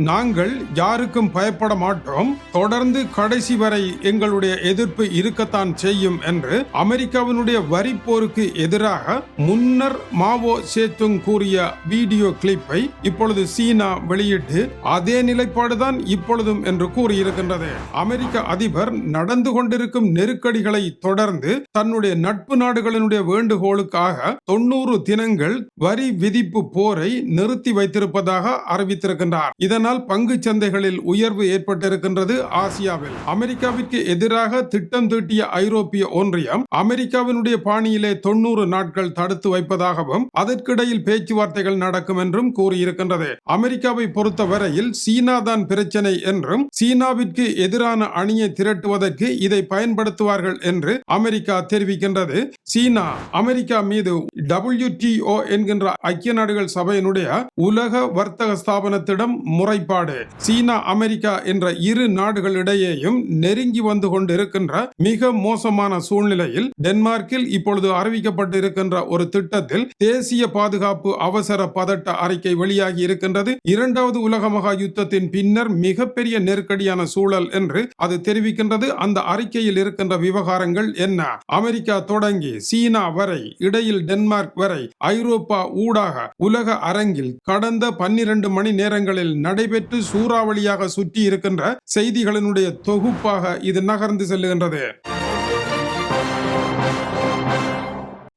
நாங்கள் யாருக்கும் பயப்பட மாட்டோம். தொடர்ந்து கடைசி வரை எங்களுடைய எதிர்ப்பு இருக்கத்தான் செய்யும் என்று அமெரிக்காவினுடைய வரி போருக்கு எதிராக முன்னர் மாவோ சேத்துங் கூறிய வீடியோ கிளிப்பை இப்பொழுது சீனா வெளியிட்டு அதே நிலைப்பாடுதான் இப்பொழுதும் என்று கூறியிருக்கின்றது. அமெரிக்க அதிபர் நடந்து கொண்டிருக்கும் நெருக்கடிகளை தொடர்ந்து தன்னுடைய நட்பு நாடுகளினுடைய வேண்டுகோளுக்காக தொண்ணூறு தினங்கள் வரி விதிப்பு போரை நிறுத்தி வைத்திருப்பதாக அறிவித்திருக்கின்றார். இதனால் இதனால் பங்கு சந்தைகளில் உயர்வு ஏற்பட்டிருக்கின்றது ஆசியாவில். அமெரிக்காவிற்கு எதிராக திட்டம் தீட்டிய ஐரோப்பிய ஒன்றியம் அமெரிக்காவினுடைய பாணியிலே தொன்னூறு நாட்கள் தடுத்து வைப்பதாகவும் அதற்கிடையில் பேச்சுவார்த்தைகள் நடக்கும் என்றும் கூறியிருக்கின்றது. அமெரிக்காவை பொறுத்தவரையில் சீனா தான் பிரச்சனை என்றும் சீனாவிற்கு எதிரான அணியை திரட்டுவதற்கு இதை பயன்படுத்துவார்கள் என்று அமெரிக்கா தெரிவிக்கின்றது. சீனா அமெரிக்கா மீது டபிள்யூடிஓ என்கின்ற ஐக்கிய நாடுகள் சபையினுடைய உலக வர்த்தக ஸ்தாபனத்திடம் முறைப்பாடு சீனா அமெரிக்கா என்ற இரு நாடுகளிடையேயும் நெருங்கி வந்து கொண்டிருக்கின்ற மிக மோசமான சூழ்நிலையில் டென்மார்க்கில் இப்பொழுது அறிவிக்கப்பட்டிருக்கின்ற ஒரு திட்டத்தில் தேசிய பாதுகாப்பு அவசர பதட்ட அறிக்கை வெளியாகி இருக்கின்றது. இரண்டாவது உலக மகா யுத்தத்தின் பின்னர் மிகப்பெரிய நெருக்கடியான சூழல் என்று அது தெரிவிக்கின்றது. அந்த அறிக்கையில் இருக்கின்ற விவகாரங்கள் என்ன? அமெரிக்கா தொடங்கி சீனா வரை இடையில் டென்மார்க் வரை ஐரோப்பா ஊடாக உலக அரங்கில் கடந்த பன்னிரண்டு மணி நேரங்களில் நடைபெற்று சூறாவளியாக சுற்றி இருக்கின்ற செய்திகளினுடைய தொகுப்பாக இது நகர்ந்து செல்லுகின்றது.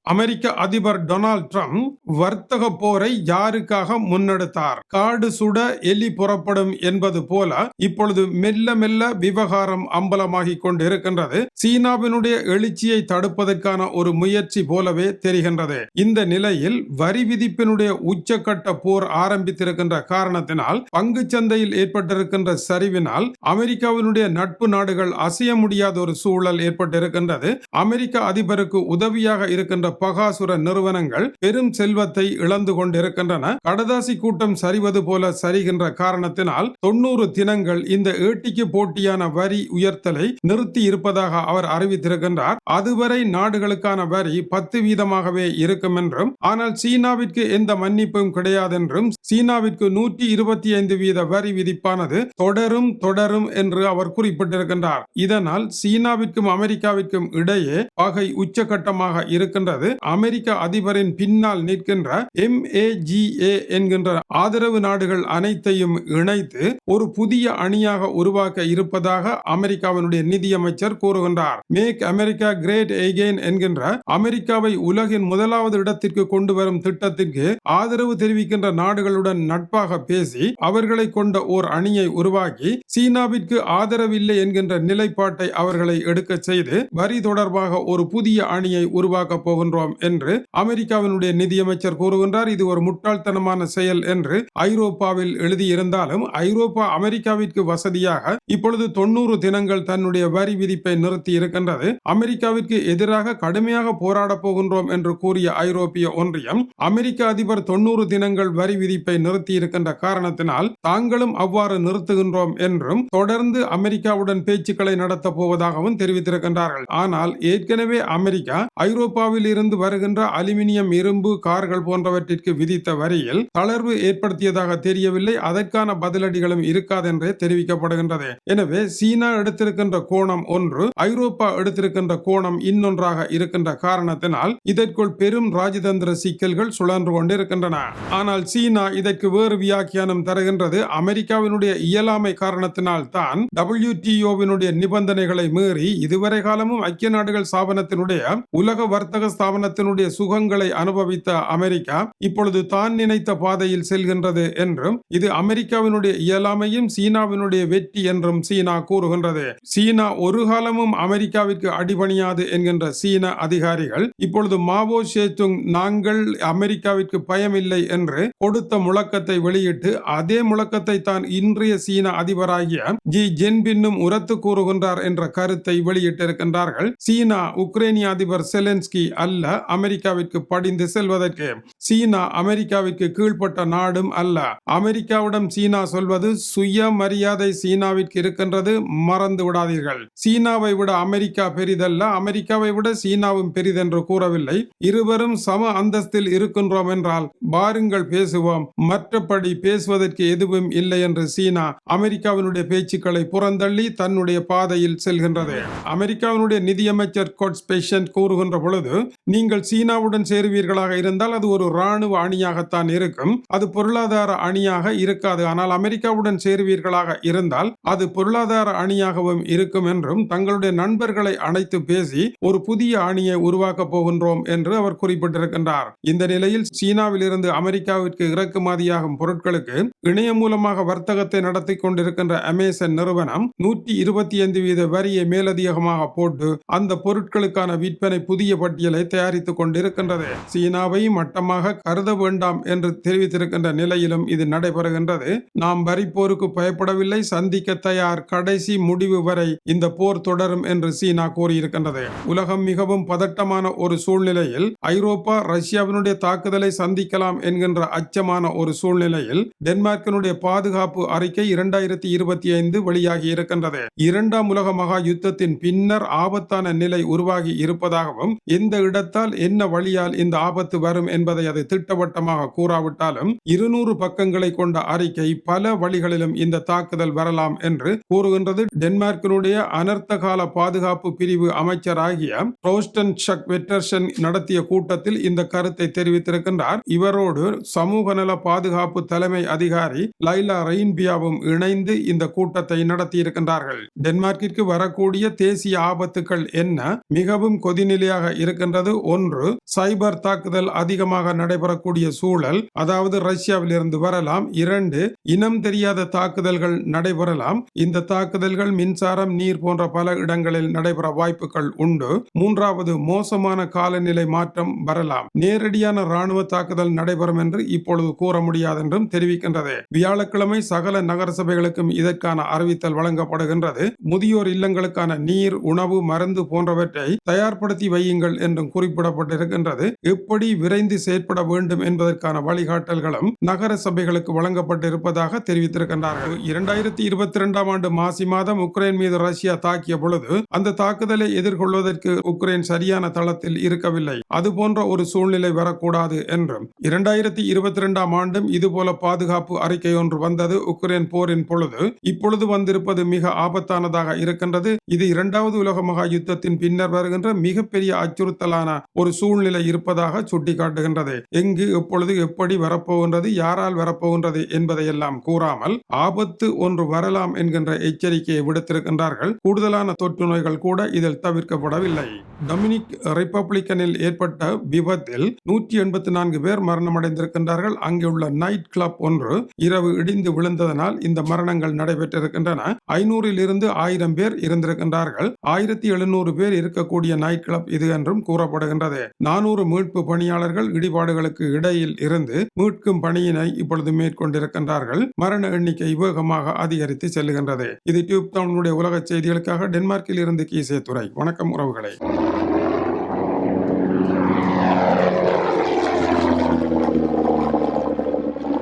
அமெரிக்க அதிபர் டொனால்ட் ட்ரம்ப் வர்த்தக போரை யாருக்காக முன்னெடுத்தார்? காடு சுட எலி புறப்படும் என்பது போல இப்பொழுது மெல்ல மெல்ல விவகாரம் அம்பலமாகிக் கொண்டிருக்கின்றது. சீனாவினுடைய எழுச்சியை தடுப்பதற்கான ஒரு முயற்சி போலவே தெரிகின்றது. இந்த நிலையில் வரி விதிப்பினுடைய உச்சக்கட்ட போர் ஆரம்பித்திருக்கின்ற காரணத்தினால் பங்கு சந்தையில் ஏற்பட்டிருக்கின்ற சரிவினால் அமெரிக்காவினுடைய நட்பு நாடுகள் அசைய முடியாத ஒரு சூழல் ஏற்பட்டிருக்கின்றது. அமெரிக்க அதிபருக்கு உதவியாக இருக்கின்ற பகாசுர நிறுவனங்கள் பெரும் செல்வத்தை இழந்து கொண்டிருக்கின்றன. கடதாசி கூட்டம் சரிவது போல சரிகின்ற காரணத்தினால் தொண்ணூறு தினங்கள் இந்த ஏட்டிக்கு போட்டியான வரி உயர்த்தலை நிறுத்தி இருப்பதாக அவர் அறிவித்திருக்கின்றார். அதுவரை நாடுகளுக்கான வரி பத்து வீதமாகவே இருக்கும் என்றும் ஆனால் சீனாவிற்கு எந்த மன்னிப்பும் கிடையாதென்றும் சீனாவிற்கு நூற்றி இருபத்தி ஐந்து வீத வரி விதிப்பானது தொடரும் தொடரும் என்று அவர் குறிப்பிட்டிருக்கின்றார். இதனால் சீனாவிற்கும் அமெரிக்காவிற்கும் இடையே பகை உச்சகட்டமாக இருக்கின்றது. அமெரிக்க அதிபரின் பின்னால் நிற்கின்ற எம்ஏஜிஏ என்கின்ற ஆதரவு நாடுகள் அனைத்தையும் இணைத்து ஒரு புதிய அணியாக உருவாக்க இருப்பதாக அமெரிக்காவினுடைய நிதியமைச்சர் கூறுகின்றார். மேக் அமெரிக்கா கிரேட் எகெயின் என்கின்ற அமெரிக்காவை உலகின் முதலாவது இடத்திற்கு கொண்டு வரும் திட்டத்திற்கு ஆதரவு தெரிவிக்கின்ற நாடுகளுடன் நட்பாக பேசி அவர்களை கொண்ட ஓர் அணியை உருவாக்கி சீனாவிற்கு ஆதரவில்லை என்கின்ற நிலைப்பாட்டை அவர்களை எடுக்க செய்து வரி தொடர்பாக ஒரு புதிய அணியை உருவாக்க போகின்றோம் என்று அமெரிக்காவினுடைய நிதியமைச்சர் கூறுகின்றார். இது ஒரு முட்டாள்தனமான செயல் என்று ஐரோப்பாவில் எழுதியிருந்தாலும் ஐரோப்பா அமெரிக்காவிற்கு வசதியாக இப்பொழுது தொண்ணூறு தினங்கள் தன்னுடைய வரி விதிப்பை நிறுத்தி இருக்கின்றது. அமெரிக்காவிற்கு எதிராக கடுமையாக போராடப் போகின்றோம் என்று கூறிய ஐரோப்பிய ஒன்றியம் அமெரிக்க அதிபர் தொண்ணூறு தினங்கள் வரி விதிப்பை நிறுத்தி இருக்கின்ற காரணத்தினால் தாங்களும் அவ்வாறு நிறுத்துகின்றோம் என்றும் தொடர்ந்து அமெரிக்காவுடன் பேச்சுக்களை நடத்த போவதாகவும் தெரிவித்திருக்கின்றார்கள். ஆனால் ஏற்கனவே அமெரிக்கா ஐரோப்பாவில் இருந்து வருகின்ற அலுமினியம் இரும்பு கார்கள் போன்றவற்றிற்கு விதித்த வரியில் தளர்வு ஏற்படுத்தியதாக தெரியவில்லை. அதற்கான பதிலடிகளும் இருக்காதென்றே தெரிவிக்கப்படுகின்றது. எனவே சீனா எடுத்திருக்கின்ற கோணம் ஒன்று ஐரோப்பா எடுத்திருக்கின்ற கோணம் இன்னொன்றாக இருக்கின்ற காரணத்தினால் இதற்குள் பெரும் ராஜதந்திர சிக்கல்கள் சுழன்று கொண்டிருக்கின்றன. ஆனால் சீனா இதற்கு வேறு வியாக்கியானம் தருகின்றது. அமெரிக்காவினுடைய இயலாமை காரணத்தினால் தான் டபிள்யூடிஓவினுடைய நிபந்தனைகளை மீறி இதுவரை காலமும் ஐக்கிய நாடுகள் ஸ்தாபனத்தினுடைய உலக வர்த்தக ஸ்தாபனத்தினுடைய சுகங்களை அனுபவித்த அமெரிக்கா இப்பொழுது தான் நினைத்த பாதையில் செல்கின்றது என்றும் இது அமெரிக்காவினுடைய இயலாமையும் சீனாவினுடைய வெற்றி என்றும் சீனா கூறுகின்றது. சீனா ஒரு காலமும் அமெரிக்காவிற்கு அடிபணியாது என்கின்ற சீன அதிகாரிகள் இப்பொழுது மாவோ சேத்துங் நாங்கள் அமெரிக்காவிற்கு பயமில்லை என்று கொடுத்த முழக்கத்தை வெளியிட்டு அதே முழக்கத்தை தான் இன்றைய சீன அதிபராகிய ஜி ஜென்பின்னும் உரத்து கூறுகின்றார் என்ற கருத்தை வெளியிட்டிருக்கின்றார்கள். சீனா உக்ரைனிய அதிபர் செலன்ஸ்கி அல்ல. அல்ல அமெரிக்காவிற்கு படிந்து செல்வதற்கு. சீனா அமெரிக்காவிற்கு கீழ்ப்பட்ட நாடும் அல்ல. அமெரிக்காவிடம் சீனா சொல்வது சுய மரியாதை சீனாவிற்கு இருக்கின்றது மறந்து விடாதீர்கள். சீனாவை விட அமெரிக்கா பெரிதல்ல அமெரிக்காவை விட சீனாவும் பெரிதென்று கூறவில்லை. இருவரும் சம அந்தஸ்தில் இருக்கின்றோம் என்றால் பாருங்கள் பேசுவோம். மற்றபடி பேசுவதற்கு எதுவும் இல்லை என்று சீனா அமெரிக்காவினுடைய பேச்சுக்களை புறந்தள்ளி தன்னுடைய பாதையில் செல்கின்றது. அமெரிக்காவினுடைய நிதியமைச்சர் கோட் ஸ்பெஷன் கூறுகின்ற பொழுது நீங்கள் சீனாவுடன் சேருவீர்களாக இருந்தால் அது ஒரு ராணுவ அணியாகத்தான் இருக்கும். அது பொருளாதார அணியாக இருக்காது. ஆனால் அமெரிக்காவுடன் சேருவீர்களாக இருந்தால் அது பொருளாதார அணியாகவும் இருக்கும் என்றும் தங்களுடைய நண்பர்களை அழைத்து பேசி ஒரு புதிய அணியை உருவாக்கப் போகின்றோம் என்று அவர் குறிப்பிட்டிருக்கின்றார். இந்த நிலையில் சீனாவில் இருந்து அமெரிக்காவிற்கு இறக்குமதியாகும் பொருட்களுக்கு இணையம் மூலமாக வர்த்தகத்தை நடத்தி கொண்டிருக்கின்ற அமேசன் நிறுவனம் நூற்றி இருபத்தி ஐந்து வீத வரியை மேலதிகமாக போட்டு அந்த பொருட்களுக்கான விற்பனை புதிய பட்டியலை தயாரித்து கொண்டிருக்கின்றது. சீனாவை மட்டமாக கருத வேண்டாம் என்று தெரிவித்திருக்கின்ற நிலையிலும் இது நடைபெறுகின்றது. நாம் வரிப்போருக்கு பயப்படவில்லை. சந்திக்க தயார். கடைசி முடிவு வரை இந்த போர் தொடரும் என்று சீனா கூறியிருக்கின்றது. உலகம் மிகவும் பதட்டமான ஒரு சூழ்நிலையில் ஐரோப்பா ரஷ்யாவினுடைய தாக்குதலை சந்திக்கலாம் என்கின்ற அச்சமான ஒரு சூழ்நிலையில் டென்மார்க்கினுடைய பாதுகாப்பு அறிக்கை இரண்டாயிரத்தி இருபத்தி ஐந்து வெளியாகி இருக்கின்றது. இரண்டாம் உலக மகா யுத்தத்தின் பின்னர் ஆபத்தான நிலை உருவாகி இருப்பதாகவும் எந்த இடத்தால் என்ன வழியால் இந்த ஆபத்து வரும் என்பதை அது திட்டவட்டமாக கூறாவிட்டாலும் இருநூறு பக்கங்களை கொண்ட அறிக்கை பல வழிகளிலும் இந்த தாக்குதல் வரலாம் என்று கூறுகின்றது. டென்மார்க்கினுடைய அனர்த்த கால பாதுகாப்பு பிரிவு அமைச்சராகிய ரோஸ்டன் ஷக் வெட்டர்சன் நடத்திய கூட்டத்தில் இந்த கருத்தை தெரிவித்திருக்கின்றார். இவரோடு சமூக நல பாதுகாப்பு தலைமை அதிகாரி லைலா ரெயின்பியாவும் இணைந்து இந்த கூட்டத்தை நடத்தியிருக்கின்றார்கள். டென்மார்க்கிற்கு வரக்கூடிய தேசிய ஆபத்துக்கள் என்ன? மிகவும் கொதிநிலையாக இருக்கின்றது. ஒன்று சைபர் தாக்குதல் அதிகமாக நடைபெறக்கூடிய சூழல் அதாவது ரஷ்யாவில் இருந்து வரலாம். இரண்டு இனம் தெரியாத தாக்குதல்கள் நடைபெறலாம். இந்த தாக்குதல்கள் மின்சாரம் நீர் போன்ற பல இடங்களில் நடைபெற வாய்ப்புகள் உண்டு. மூன்றாவது மோசமான காலநிலை மாற்றம் வரலாம். நேரடியான ராணுவ தாக்குதல் நடைபெறும் என்று இப்பொழுது கூற முடியாது என்றும் தெரிவிக்கின்றது. வியாழக்கிழமை சகல நகர சபைகளுக்கும் இதற்கான அறிவித்தல் வழங்கப்படுகின்றது. முதியோர் இல்லங்களுக்கான நீர் உணவு மருந்து போன்றவற்றை தயார்படுத்தி வையுங்கள் என்றும் குறிப்பிடப்பட்டிருக்கின்றது. எப்படி விரைந்து செயற்பட வேண்டும் என்பதற்கான வழிகாட்டல்களும் நகர சபைகளுக்கு வழங்கப்பட்டிருப்பதாக தெரிவித்திருக்கின்றார்கள். இரண்டாயிரத்தி இருபத்தி இரண்டாம் ஆண்டு மாசி மாதம் உக்ரைன் மீது ரஷ்யா தாக்கிய பொழுது அந்த தாக்குதலை எதிர்கொள்வதற்கு உக்ரைன் சரியான தளத்தில் இருக்கவில்லை. அதுபோன்ற ஒரு சூழ்நிலை வரக்கூடாது என்றும் இரண்டாயிரத்தி இருபத்தி இரண்டாம் ஆண்டும் இதுபோல பாதுகாப்பு அறிக்கை ஒன்று வந்தது உக்ரைன் போரின் பொழுது. இப்பொழுது வந்திருப்பது மிக ஆபத்தானதாக இருக்கின்றது. இது இரண்டாவது உலக மகா யுத்தத்தின் பின்னர் வருகின்ற மிகப்பெரிய அச்சுறுத்தலான ஒரு சூழ்நிலை இருப்பதாக சுட்டிக்காட்டுகின்றது. எங்கு எப்பொழுது எப்படி வரப்போகின்றது யாரால் வரப்போகின்றது என்பதையெல்லாம் கூறாமல் ஆபத்து ஒன்று வரலாம் என்கின்ற எச்சரிக்கையை விடுத்திருக்கின்றார்கள். கூடுதலான தொற்று நோய்கள் கூட இதில் தவிர்க்கப்படவில்லை. டொமினிக் ரிப்பப்ளிக்கனில் ஏற்பட்ட விபத்தில் நூற்றி எண்பத்தி நான்கு பேர் மரணமடைந்திருக்கின்றார்கள். அங்குள்ள நைட் கிளப் ஒன்று இரவு இடிந்து விழுந்ததனால் இந்த மரணங்கள் நடைபெற்றிருக்கின்றன. ஐநூறில் இருந்து ஆயிரம் பேர் இருந்திருக்கின்றார்கள். ஆயிரத்தி எழுநூறு பேர் இருக்கக்கூடிய நைட் கிளப் இது என்றும் செயல்படுகின்றது நானூறு மீட்பு பணியாளர்கள் இடிபாடுகளுக்கு இடையில் இருந்து மீட்கும் பணியினை இப்பொழுது மேற்கொண்டிருக்கின்றார்கள். மரண எண்ணிக்கை வேகமாக அதிகரித்து செல்லுகின்றது. இது டியூப் தமிழுடைய உலக செய்திகளுக்காக டென்மார்க்கில் இருந்து கீசே துறை வணக்கம் உறவுகளை.